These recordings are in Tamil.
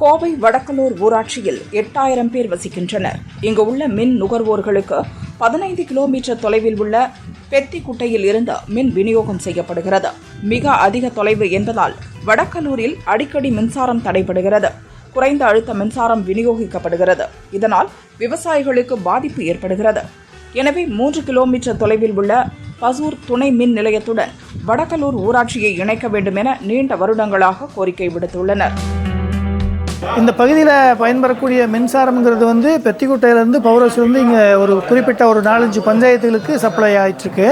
கோவை வடக்கலூர் ஊராட்சியில் எட்டாயிரம் பேர் வசிக்கின்றனர். இங்கு உள்ள மின் நுகர்வோர்களுக்கு பதினைந்து கிலோமீட்டர் தொலைவில் உள்ள பெத்திக்குட்டையில் இருந்து மின் விநியோகம் செய்யப்படுகிறது. மிக அதிக தொலைவு என்பதால் வடக்கலூரில் அடிக்கடி மின்சாரம் தடைபடுகிறது. குறைந்த அழுத்த மின்சாரம் விநியோகிக்கப்படுகிறது. இதனால் விவசாயிகளுக்கு பாதிப்பு ஏற்படுகிறது. எனவே மூன்று கிலோமீட்டர் தொலைவில் உள்ள பசூர் துணை மின் நிலையத்துடன் வடக்கலூர் ஊராட்சியை இணைக்க வேண்டும் என நீண்ட வருடங்களாக கோரிக்கை விடுத்துள்ளனர். இந்த பகுதியில் பயன்பெறக்கூடிய மின்சாரம்ங்கிறது வந்து பெத்திக்குட்டையிலேருந்து ஹவுஸ்லேருந்து இங்கே ஒரு குறிப்பிட்ட ஒரு நாலஞ்சு பஞ்சாயத்துகளுக்கு சப்ளை ஆகிட்டுருக்கு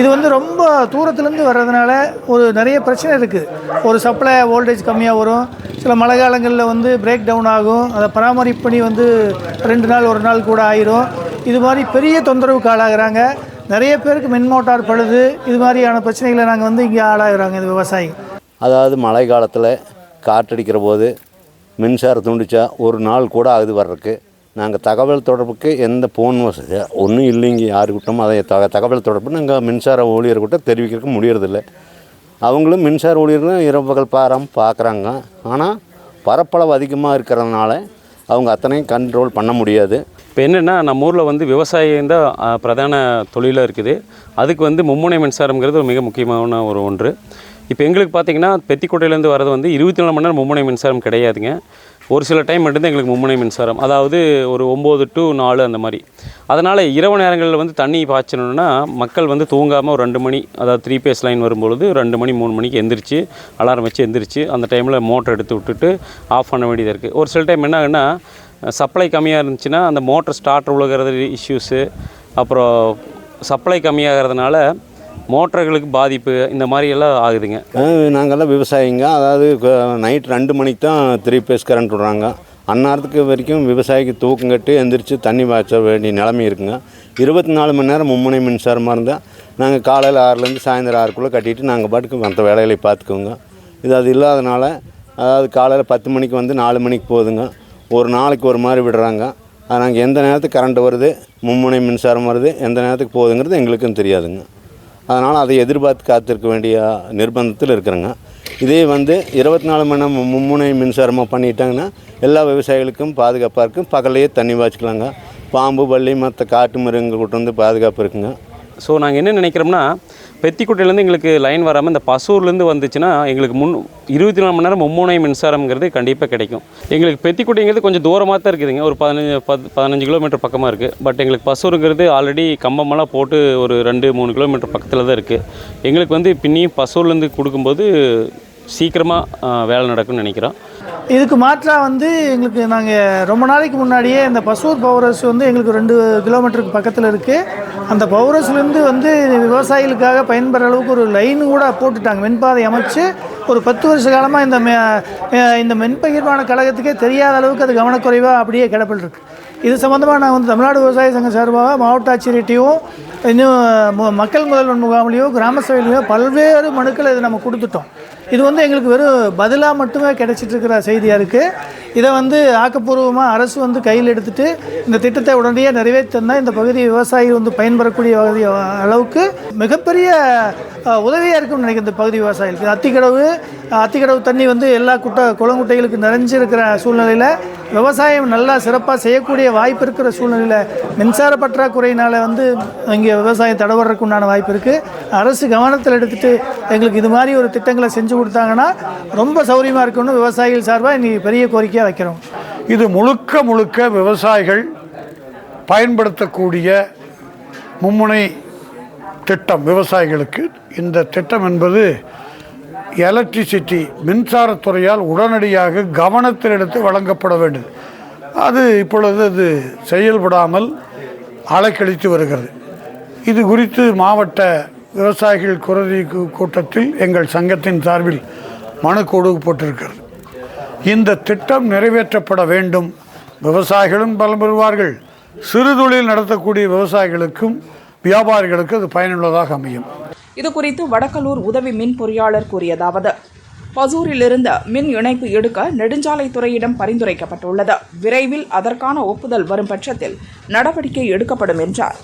இது வந்து ரொம்ப தூரத்துலேருந்து வர்றதுனால ஒரு நிறைய பிரச்சனை இருக்குது ஒரு சப்ளை வோல்டேஜ் கம்மியாக வரும். சில மழை காலங்களில் வந்து பிரேக் டவுன் ஆகும். அதை பராமரிப்பு பண்ணி வந்து ரெண்டு நாள் ஒரு நாள் கூட ஆயிரும். இது மாதிரி பெரிய தொந்தரவுக்கு ஆளாகிறாங்க. நிறைய பேருக்கு மின் மோட்டார் பழுது. இது மாதிரியான பிரச்சனைகளை நாங்கள் வந்து இங்கே ஆளாகிறாங்க இந்த விவசாயி. அதாவது மழை காலத்தில் காற்றடிக்கிற போது மின்சாரம் துண்டிச்சா ஒரு நாள் கூட ஆகுது வர்றதுக்கு. நாங்கள் தகவல் தொடர்புக்கு எந்த ஃபோன் வசதி ஒன்றும் இல்லைங்க யாருக்கிட்டும் அதை தக தகவல் தொடர்பு நாங்கள் மின்சார ஊழியர்கிட்ட தெரிவிக்கிறதுக்கு முடியறதில்ல அவங்களும் மின்சார ஊழியர்களும் இரவுகள் பாரம் பாராமல் பார்க்குறாங்க ஆனால் பரப்பளவு அதிகமாக இருக்கிறதுனால அவங்க அத்தனையும் கண்ட்ரோல் பண்ண முடியாது. இப்போ என்னென்னா நம்ம ஊரில் வந்து விவசாயம் தான் பிரதான தொழிலாக இருக்குது. அதுக்கு வந்து மும்முனை மின்சாரம்ங்கிறது ஒரு மிக முக்கியமான ஒரு ஒன்று. இப்போ எங்களுக்கு பார்த்தீங்கன்னா பெத்திக்கோட்டையிலேருந்து வரது வந்து இருபத்தி நாலு மணி நேரம் மும்முனை மின்சாரம் கிடையாதுங்க. ஒரு சில டைம் மட்டும்தான் எங்களுக்கு மும்முனை மின்சாரம். அதாவது ஒரு ஒம்பது டு நாலு அந்த மாதிரி. அதனால் இரவு நேரங்களில் வந்து தண்ணி பாய்ச்சணுன்னா மக்கள் வந்து தூங்காமல் ஒரு ரெண்டு மணி அதாவது த்ரீ பேஸ் லைன் வரும்பொழுது ரெண்டு மணி மூணு மணிக்கு எந்திரிச்சு அலாரம் வச்சு எந்திரிச்சு அந்த டைமில் மோட்டர் எடுத்து விட்டுட்டு ஆஃப் பண்ண வேண்டியதாக இருக்குது ஒரு சில டைம் என்ன ஆகுன்னா சப்ளை கம்மியாக இருந்துச்சுன்னா அந்த மோட்டர் ஸ்டார்ட் உழுகிறது இஷ்யூஸு அப்புறம் சப்ளை கம்மியாகிறதுனால மோட்டர்களுக்கு பாதிப்பு இந்த மாதிரி எல்லாம் ஆகுதுங்க. நாங்கள்லாம் விவசாயிங்க. அதாவது நைட் ரெண்டு மணிக்கு தான் த்ரீ பேஸ் கரண்ட் விட்றாங்க. அந்நேரத்துக்கு வரைக்கும் விவசாயிக்கு தூக்கம் கட்டி எந்திரிச்சு தண்ணி பாய்ச்ச வேண்டிய நிலைமை இருக்குங்க. இருபத்தி நாலு மணி நேரம் மும்முனை மின்சாரமாக இருந்தால் நாங்கள் காலையில் ஆறுலேருந்து சாயந்தரம் ஆறுக்குள்ளே கட்டிட்டு நாங்கள் பாட்டுக்கு மற்ற வேலைகளை பார்த்துக்குவோங்க. இது அது இல்லாதனால அதாவது காலையில் பத்து மணிக்கு வந்து நாலு மணிக்கு போகுதுங்க ஒரு நாளைக்கு ஒரு மாதிரி விடுறாங்க. நாங்கள் எந்த நேரத்துக்கு கரண்ட் வருது மும்முனை மின்சாரம் வருது எந்த நேரத்துக்கு போகுதுங்கிறது எங்களுக்கும் தெரியாதுங்க. அதனால் அதை எதிர்பார்த்து காத்திருக்க வேண்டிய நிர்பந்தத்தில் இருக்கிறேங்க. இதே வந்து இருபத்தி நாலு மணி நேரம் மும்முனை மின்சாரமாக பண்ணிட்டாங்கன்னா எல்லா விவசாயிகளுக்கும் பாதுகாப்பாக இருக்கும். பகலையே தண்ணி பாய்ச்சிக்கலாங்க. பாம்பு பள்ளி மற்ற காட்டு மிருகங்கள் கிட்ட வந்து பாதுகாப்பு இருக்குங்க. ஸோ நாங்கள் என்ன நினைக்கிறோம்னா பெத்திக்குட்டையிலேருந்து எங்களுக்கு லைன் வராமல் இந்த பசூர்லேருந்து வந்துச்சுன்னா எங்களுக்கு முன் இருபத்தி நாலு மணி நேரம் மும்முனை மின்சாரம்ங்கிறது கண்டிப்பாக கிடைக்கும். எங்களுக்கு பெத்திக்குட்டைங்கிறது கொஞ்சம் தூரமாக தான் இருக்குதுங்க. ஒரு பதினஞ்சு பத் பதினஞ்சு கிலோமீட்டர் பக்கமாக இருக்குது பட் எங்களுக்கு பசூருங்கிறது ஆல்ரெடி கம்பமெல்லாம் போட்டு ஒரு ரெண்டு மூணு கிலோமீட்டர் பக்கத்தில் தான் இருக்குது எங்களுக்கு வந்து பின்னியும் பசூர்லேருந்து கொடுக்கும்போது சீக்கிரமாக வேலை நடக்கும்னு நினைக்கிறோம். இதுக்கு மாற்றாக வந்து எங்களுக்கு நாங்கள் ரொம்ப நாளைக்கு முன்னாடியே இந்த பசூர் பவரஸ் வந்து எங்களுக்கு ரெண்டு கிலோமீட்டருக்கு பக்கத்தில் இருக்குது அந்த பவரஸ்லேருந்து வந்து விவசாயிகளுக்காக பயன்பெற அளவுக்கு ஒரு லைன் கூட போட்டுட்டாங்க. வெண்பாதை அமைச்சு ஒரு பத்து வருஷ காலமாக இந்த இந்த மென்பகிர்மான கழகத்துக்கே தெரியாத அளவுக்கு அது கவனக்குறைவாக அப்படியே கிடப்பில் இது சம்மந்தமாக நான் வந்து தமிழ்நாடு விவசாய சங்கம் சார்பாக மாவட்ட ஆட்சியர்கிட்டையும் இன்னும் மக்கள் முதல்வன் முகாமிலையோ கிராம சபையிலையோ பல்வேறு மனுக்களை இது நம்ம கொடுத்துட்டோம். இது வந்து எங்களுக்கு வெறும் பதிலாக மட்டுமே கிடைச்சிட்ருக்கிற செய்தியாக இருக்குது இதை வந்து ஆக்கப்பூர்வமாக அரசு வந்து கையில் எடுத்துட்டு இந்த திட்டத்தை உடனடியாக தந்தால் இந்த பகுதி விவசாயி வந்து பயன்பெறக்கூடிய வகை அளவுக்கு மிகப்பெரிய உதவியாக இருக்கும்னு நினைக்கிறேன் இந்த பகுதி விவசாயிகளுக்கு. அத்திக்கடவு அத்திக்கடவு தண்ணி வந்து எல்லா குட்டை குளங்குட்டைகளுக்கு நிறைஞ்சிருக்கிற சூழ்நிலையில் விவசாயம் நல்லா சிறப்பாக செய்யக்கூடிய வாய்ப்பு இருக்கிற சூழ்நிலையில் மின்சார பற்றாக்குறையினால் வந்து இங்கே விவசாயம் தடவறதுக்கு உண்டான வாய்ப்பு இருக்குது அரசு கவனத்தில் எடுத்துகிட்டு எங்களுக்கு இது மாதிரி ஒரு திட்டங்களை செஞ்சு கொடுத்தாங்கன்னா ரொம்ப சௌரியமாக இருக்கும்னு விவசாயிகள் சார்பாக இன்றைக்கி பெரிய கோரிக்கையாக வைக்கிறோம். இது முழுக்க முழுக்க விவசாயிகள் பயன்படுத்தக்கூடிய மும்முனை திட்டம் விவசாயிகளுக்கு. இந்த திட்டம் என்பது எலக்ட்ரிசிட்டி மின்சாரத்துறையால் உடனடியாக கவனத்தில் எடுத்து வழங்கப்பட வேண்டும். அது இப்பொழுது அது செயல்படாமல் அலைக்கழித்து வருகிறது. இது குறித்து மாவட்ட விவசாயிகள் குரதி கூட்டத்தில் எங்கள் சங்கத்தின் சார்பில் மனு கொடுக்கப்பட்டிருக்கிறது. இந்த திட்டம் நிறைவேற்றப்பட வேண்டும். விவசாயிகளும் பலம் பெறுவார்கள். சிறுதொழில் நடத்தக்கூடிய விவசாயிகளுக்கும் வியாபாரிகளுக்கும் அது பயனுள்ளதாக அமையும். இதுகுறித்து வடக்கலூர் உதவி மின் பொறியாளர் கூறியதாவது பசூரிலிருந்து மின் இணைப்பு எடுக்க நெடுஞ்சாலைத்துறையிடம் பரிந்துரைக்கப்பட்டுள்ளது. விரைவில் அதற்கான ஒப்புதல் வரும் பட்சத்தில் நடவடிக்கை எடுக்கப்படும் என்றார்.